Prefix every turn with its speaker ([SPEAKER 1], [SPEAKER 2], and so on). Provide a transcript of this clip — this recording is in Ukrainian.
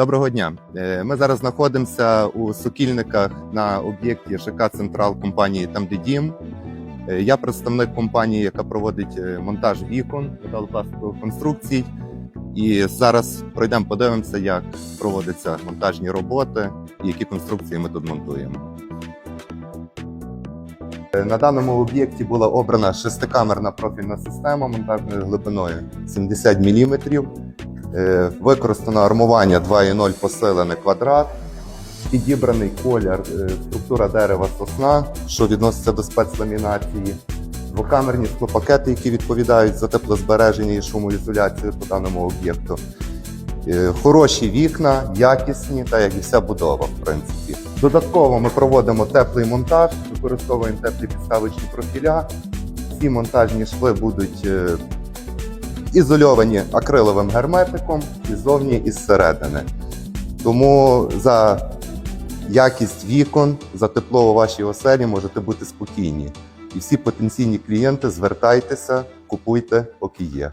[SPEAKER 1] Доброго дня. Е, Ми зараз знаходимося у Сокільниках на об'єкті ЖК Централ компанії Там. Е, Я представник компанії, яка проводить е, монтаж вікон металопластикових конструкцій. І зараз пройдемо, подивимося, як проводяться монтажні роботи і які конструкції ми тут монтуємо. На даному об'єкті була обрана шестикамерна профільна система монтажною глибиною 70 мм. Е, Використано армування 2.0 посилений квадрат, підібраний колір, е, структура дерева сосна, що відноситься до спецламінації, двокамерні склопакети, які відповідають за теплозбереження і шумоізоляцію по даному об'єкту. Е, Хороші вікна, якісні, та як і вся будова, в принципі. Додатково ми проводимо теплий монтаж, використовуємо теплі підставочні профіля. Ці монтажні шви будуть ізольовані акриловим герметиком і зовні і зсередини. Тому за якість вікон, за тепло у вашій оселі можете бути спокійні. І всі потенційні клієнти звертайтеся, купуйте, поки є.